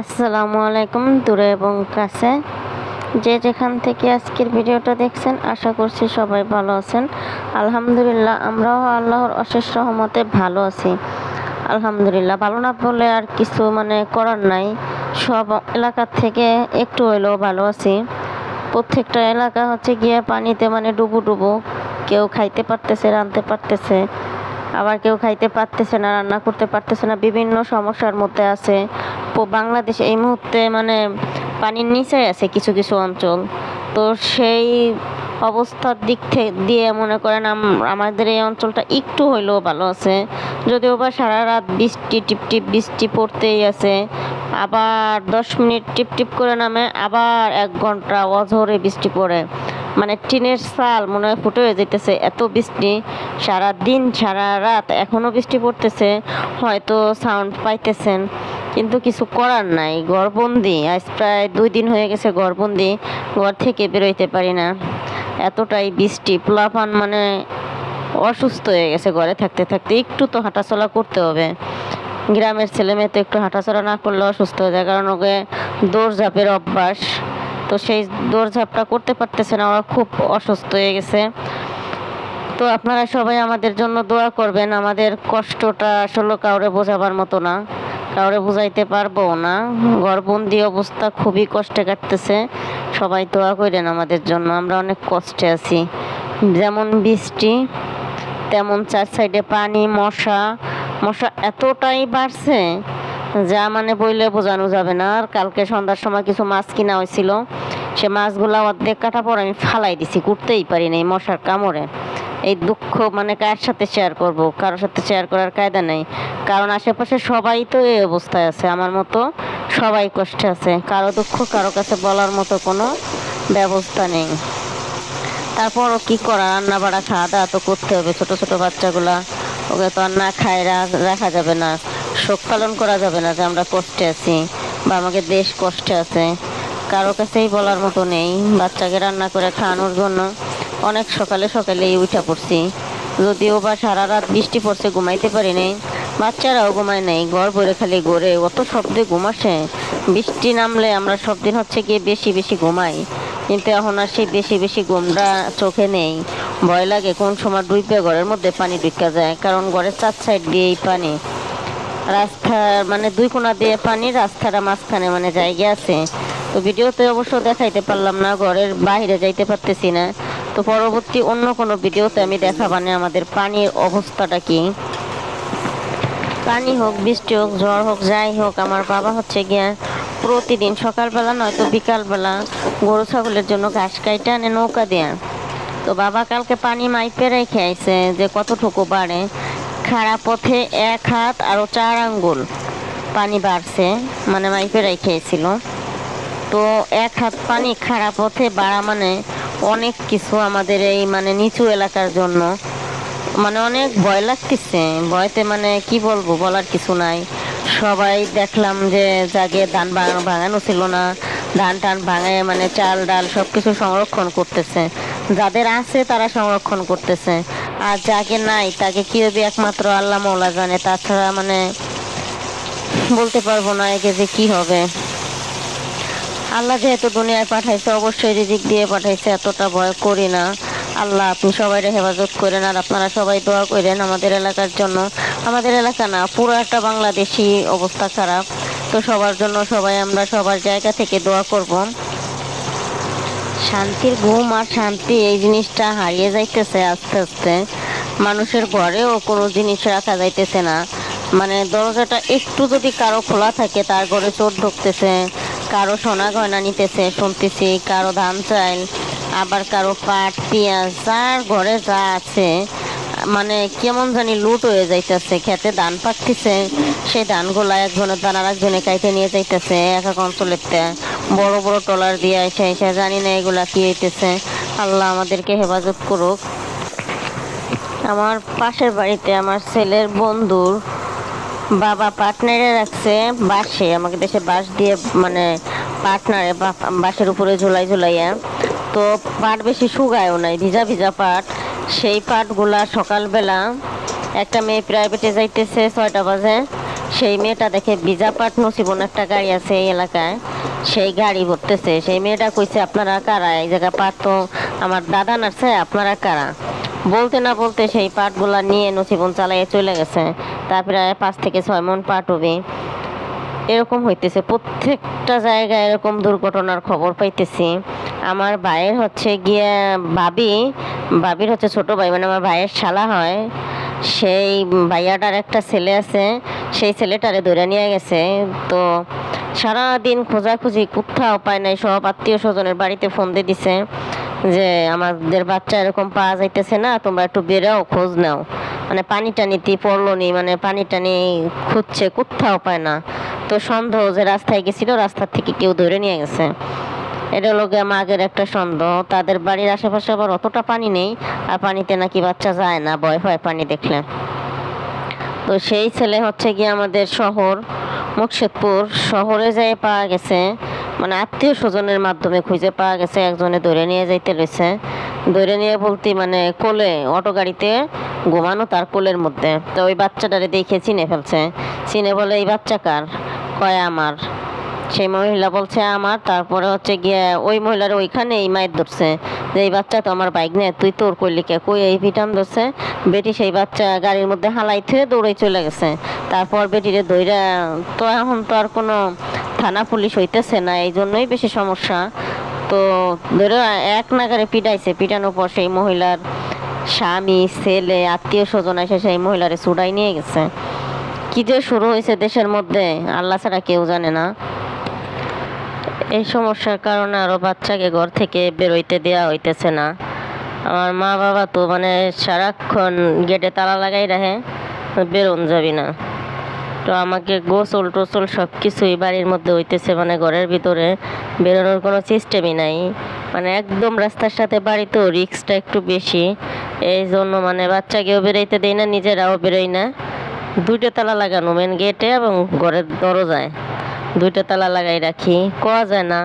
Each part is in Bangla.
আসসালামু আলাইকুম, দূরে এবং কাছে। যে যেখান থেকে আজকের ভিডিওটা দেখছেন, আশা করছি সবাই ভালো আছেন। আলহামদুলিল্লাহ, আমরাও আল্লাহর অশেষ রহমতে ভালো আছি। আলহামদুলিল্লাহ, ভালো না বলে আর কিছু মানে করার নাই। সব এলাকার থেকে একটু হইলেও ভালো আছি। প্রত্যেকটা এলাকা হচ্ছে গিয়ে পানিতে মানে ডুবু ডুবু। কেউ খাইতে পারতেছে, রাঁধতে পারতেছে। আবার কেউ খাইতে পারতেছে না, রান্না করতে পারতেছে না। বিভিন্ন সমস্যার মধ্যে আছে। পো- বাংলাদেশ এই মুহূর্তে মানে পানির নিচে আছে কিছু কিছু অঞ্চল। তো সেই অবস্থার দিক থেকে দিয়ে মনে করেন আম- আমাদের এই অঞ্চলটা একটু হইলেও ভালো আছে। যদিও বা সারা রাত বৃষ্টি টিপ টিপ বৃষ্টি পড়তেই আছে। আবার দশ মিনিট টিপ টিপ করে নামে আবার এক ঘণ্টা অঝরে বৃষ্টি পড়ে। মানে টিনের চাল মনে হয় ফুটে হয়ে যেতেছে এত বৃষ্টি। সারা দিন সারা রাত এখনও বৃষ্টি পড়তেছে। হয়তো সাউন্ড পাইতেছেন। কিন্তু কিছু করার নাই, ঘরবন্দি। আজ প্রায় দুই দিন হয়ে গেছে ঘরবন্দি, ঘর থেকে বেরোইতে পারি না। এতটাই বৃষ্টি, পোলাপান মানে অসুস্থ হয়ে গেছে ঘরে থাকতে থাকতে। একটু তো হাঁটাচলা করতে হবে। গ্রামের ছেলে মেয়ে তো একটু হাঁটাচলা না করলে অসুস্থ হয়ে যায়, কারণ ওকে দৌড়ঝাঁপের অভ্যাস। তো সেই দৌড়ঝাঁপটা করতে পারতেছে না, ওরা খুব অসুস্থ হয়ে গেছে। তো আপনারা সবাই আমাদের জন্য দোয়া করবেন, আমাদের কষ্টটা আসলে কাউরে বোঝাবার মতো না। কাউরে বুঝাইতে পারব না। ঘরবন্দি অবস্থা খুবই কষ্টে কাটতেছে। সবাই দোয়া করেন আমাদের জন্য, আমরা অনেক কষ্টে আছি। যেমন বৃষ্টি, তেমন চার সাইডে পানি, মশা। মশা এতটাই বাড়ছে, যা মানে বইলে বোঝানো যাবে না। আর কালকে সন্ধ্যার সময় কিছু মাছ কিনা হয়েছিল। সে মাছগুলো অর্ধেক কাটা পর আমি ফালাই দিছি, কুটতেই পারি নাই মশার কামড়ে। এই দুঃখ মানে কার সাথে শেয়ার করব? কারোর সাথে শেয়ার করার কায়দা নেই। কারণ আশেপাশে সবাই তো এই অবস্থায় আছে। আমার মতো সবাই কষ্টে আছে। কারও দুঃখ, কারও কাছে বলার মতো কোনো ব্যবস্থা নেই। তারপরও কি করা? রান্না বাড়া, খাওয়া দাওয়া তো করতে হবে। ছোট ছোট বাচ্চাগুলা, ওকে তো আর না খায় রাখা যাবে না। শোক পালন করা যাবে না যে আমরা কষ্টে আছি বা আমাকে দেশ কষ্টে আছে। কারও কাছেই বলার মতো নেই। বাচ্চাকে রান্না করে খাওয়ানোর জন্য অনেক সকালে সকালেই উঠা পড়ছি। যদিও বা সারা রাত বৃষ্টি পড়ছে, ঘুমাইতে পারি নাই। বাচ্চারাও ঘুমায় নাই, ঘর ভরে খালি ঘোরে, অত শব্দে ঘুমাসে বৃষ্টি নামলে আমরা সব দিন হচ্ছে গিয়ে বেশি বেশি ঘুমাই। কিন্তু এখন আর সেই বেশি বেশি ঘুমটা চোখে নেই। ভয় লাগে কোন সময় ডুইবে ঘরের মধ্যে পানি ঢুকা যায়, কারণ ঘরের চার সাইড দিয়েই পানি। রাস্তার মানে দুই কোণা দিয়ে পানি রাস্তাটা মাঝখানে মানে জায়গা আছে। তো ভিডিওতে অবশ্য দেখাইতে পারলাম না, ঘরের বাইরে যাইতে পারতেছি না। তো পরবর্তী অন্য কোনো ভিডিওতে আমি দেখাবানে আমাদের পানির অবস্থাটা কি? পানি হোক, বৃষ্টি হোক, ঝড় হোক, যাই হোক, আমার বাবা হচ্ছে গিয়া প্রতিদিন সকালবেলা নয়তো বিকালবেলা গরু ছাগলের জন্য ঘাস কাইটা আনে নৌকা দেয়া। তো বাবা কালকে পানি মাইপে রেখে আইছে যে কতটুকু বাড়ে? খাড়া পথে এক হাত আরও চার আঙ্গুল পানি বাড়ছে মানে মাইপে রেখে আইছিল। তো এক হাত পানি খাড়া পথে বাড়া মানে অনেক কিছু আমাদের এই মানে নিচু এলাকার জন্য। মানে অনেক ভয় লাগতেছে। ভয়তে মানে কি বলব, বলার কিছু নাই। সবাই দেখলাম যে জাগে ধান ভাঙা- ভাঙানো ছিল না। ধান টান ভাঙে মানে চাল ডাল সব কিছু সংরক্ষণ করতেছে। যাদের আছে তারা সংরক্ষণ করতেছে। আর যাকে নাই, তাকে কি হবে একমাত্র আল্লাহ মৌলা জানে? তাছাড়া মানে বলতে পারব না একে যে কি হবে। আল্লাহ যেহেতু দুনিয়ায় পাঠাইছে, অবশ্যই রিজিক দিয়ে পাঠাইছে, এতটা ভয় করি না। আল্লাহ, আপনি সবাই হেফাজত করেন আর আপনারা সবাই দোয়া করেন আমাদের এলাকার জন্য। আমাদের এলাকা না, পুরো একটা বাংলাদেশি অবস্থা খারাপ। তো সবার জন্য সবাই আমরা সবার জায়গা থেকে দোয়া করব। শান্তির ঘুম আর শান্তি, এই জিনিসটা হারিয়ে যাইতেছে আস্তে আস্তে। মানুষের ঘরেও কোনো জিনিস রাখা যাইতেছে না। মানে দরজাটা একটু যদি কারও খোলা থাকে, তার ঘরে চোর ঢুকতেছে। কারও সোনা গয়না নিতেছে, শুনতেছি কারও ধান চাইল, আবার কারও পাট, পেঁয়াজ, যার ঘরে যা আছে মানে কেমন জানি লুট হয়ে যাইতেছে, খেতে ধান পাকতেছে সেই ধানগুলা একজনের ধান আর একজনে কাইতে নিয়ে যাইতেছে, এক এক অঞ্চলেতে বড় বড় ট্রলার দিয়ে এসে এসে জানি না এগুলা কি হইতেছে। আল্লাহ আমাদেরকে হেফাজত করুক। আমার পাশের বাড়িতে আমার ছেলের বন্ধুর বাবা পার্টনারে রাখছে বাঁশে আমাকে দেশে বাস দিয়ে মানে পার্টনারে বাঁশের উপরে ঝুলাই ঝুলাইয়া। তো পাট বেশি শুকায়ও নাই, ভিজা ভিজা পাট সেই পাটগুলা সকালবেলা একটা মেয়ে প্রাইভেটে যাইতেছে ছয়টা বাজে। সেই মেয়েটা দেখে ভিজা পাট নসিবন একটা গাড়ি আছে এই এলাকায়, সেই গাড়ি ভরতেছে সেই মেয়েটা কইছে, আপনারা কারা? এই জায়গায় পাট তো আমার দাদা নাড়ছে আপনারা কারা? বলতে না বলতে সেই পাটগুলা নিয়ে নসিবন চালাইয়ে চলে গেছে। তারপরে পাঁচ থেকে ছয় মন পাট হবে এরকম হইতেছে। প্রত্যেকটা জায়গায় এরকম দুর্ঘটনার খবর পাইতেছি। আমার ভাইয়ের হচ্ছে গিয়ে ভাবি, ভাবির হচ্ছে ছোট ভাই মানে আমার ভাইয়ের শালা হয়। সেই ভাইয়াটার একটা ছেলে আছে, সেই ছেলেটারে ধরে নিয়ে গেছে। তো সারাদিন খোঁজাখুঁজি, কোথাও পায় নাই। সব আত্মীয় স্বজনের বাড়িতে ফোন দিয়ে দিছে যে, আমাদের বাচ্চা এরকম পাওয়া যাইতেছে না, তোমরা একটু বেরাও, খোঁজ নাও। মানে পানি টানিতে পড়ল নি মানে পানি টানি খুঁজছে, কোথাও পায় না। তো সন্দেহ যে রাস্তায় গেছিল রাস্তার থেকে কেউ ধরে নিয়ে গেছে। এটা গিয়ে মাগের একটা সন্দেহ। তাদের বাড়ির আশেপাশে আবার অতটা পানি নেই, আর পানিতে নাকি বাচ্চা যায় না, ভয় ভয় পানি দেখলে। তো সেই ছেলে হচ্ছে গিয়ে আমাদের শহর মুর্শিদপুর শহরে যেয়ে পাওয়া গেছে। মানে আত্মীয় স্বজনের মাধ্যমে খুঁজে পাওয়া গেছে, একজনে ধরে নিয়ে যাইতে রয়েছে ধরে নিয়ে বলতে মানে কোলে, অটো গাড়িতে ঘুমানো তার কোলের মধ্যে। তো ওই বাচ্চাটারে দেখে চিনে ফেলছে। চিনে বলে, এই বাচ্চা কার? কয় আমার? সেই মহিলা বলছে, আমার। তারপরে হচ্ছে গিয়ে ওই মহিলার ওইখানে এই মায়ের ধরছে। যে, এই বাচ্চা তো আমার বাইক নে, তুই তোর করলি কে? কই এই পিটান ধরছে? বেটি সেই বাচ্চা গাড়ির মধ্যে হালাই থুয়ে দৌড়ে চলে গেছে। তারপর বেটিরে দইরা তো এখন তো আর কোনো থানা পুলিশ হইতেছে না এই জন্যই বেশি সমস্যা। তো ধরো, এক নাগারে পিটাইছে, পিটানোর পর সেই মহিলার স্বামী, ছেলে আত্মীয় স্বজন এসে সেই মহিলারে ছুটাই নিয়ে গেছে। কি যে শুরু হয়েছে দেশের মধ্যে, আল্লাহ ছাড়া কেউ জানে না। এই সমস্যার কারণে আরও বাচ্চাকে ঘর থেকে বেরোইতে দেওয়া হইতেছে না। আমার মা বাবা তো মানে সারাক্ষণ গেটে তালা লাগাই রাখে, বেরোন যাবি না। তো আমাকে গোসল টোসল সব কিছুই বাড়ির মধ্যে হইতেছে মানে ঘরের ভিতরে বেরোনোর কোনো সিস্টেমই নাই। মানে একদম রাস্তার সাথে বাড়ি তো রিক্সটা একটু বেশি। এই জন্য মানে বাচ্চাকেও বেরোইতে দেই না, নিজেরাও বেরোই না। দুইটা তালা লাগানো মেন গেটে এবং ঘরের দরজায়। দুইটা তালা লাগাই রাখি। কোয়া যায় না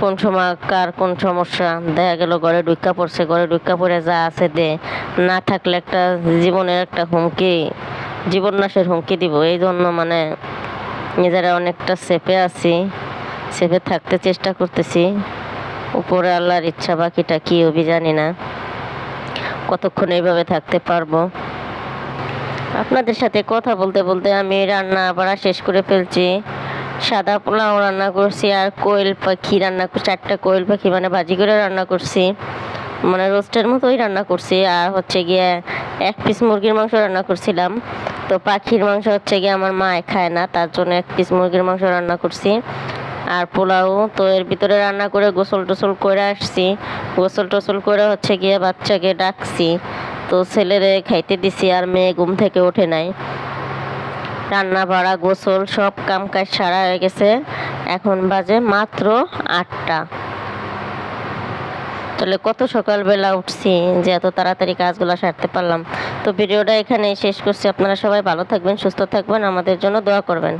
কোন সময় কার কোন সমস্যা। দেখা গেল ঘরে ঢুকা পড়ছে, ঘরে ঢুকা পড়ে যা আছে দে। না থাকলে একটা জীবনের একটা হুমকি। জীবন নাশের হুমকি দিব। এই জন্য মানে নিজেরা অনেকটা সেফে আছি, সেফে থাকতে চেষ্টা করতেছি। উপরে আল্লাহর ইচ্ছা বাকিটা কি হবি জানি না। কতক্ষণ এইভাবে থাকতে পারব? আপনাদের সাথে কথা বলতে বলতে আমি রান্না আবার শেষ করে ফেলছি। সাদা পোলাও রান্না করছি আর কোয়েল পাখি রান্না করছি চারটা কোয়েল পাখি মানে ভাজি করে রান্না করছি। মানে রোস্টের মতোই রান্না করছি। আর হচ্ছে গিয়ে এক পিস মুরগির মাংস রান্না করছিলাম। তো পাখির মাংস হচ্ছে গিয়ে আমার মা খায় না, তার জন্য এক পিস মুরগির মাংস রান্না করছি। আর পোলাও, তো এর ভিতরে রান্না করে গোসল টোসল করে আসছি। গোসল টোসল করে হচ্ছে গিয়ে বাচ্চাকে ডাকছি। তো ছেলেরে খাইতে দিছি আর মেয়ে ঘুম থেকে ওঠে নাই। রান্না বাড়া, গোসল সব কাম কাজ সারা হয়ে গেছে। এখন বাজে মাত্র আটটা। তাহলে কত সকালবেলা উঠছি যে এত তাড়াতাড়ি কাজগুলো সারতে পারলাম। তো ভিডিওটা এখানে শেষ করছি। আপনারা সবাই ভালো থাকবেন, সুস্থ থাকবেন, আমাদের জন্য দোয়া করবেন।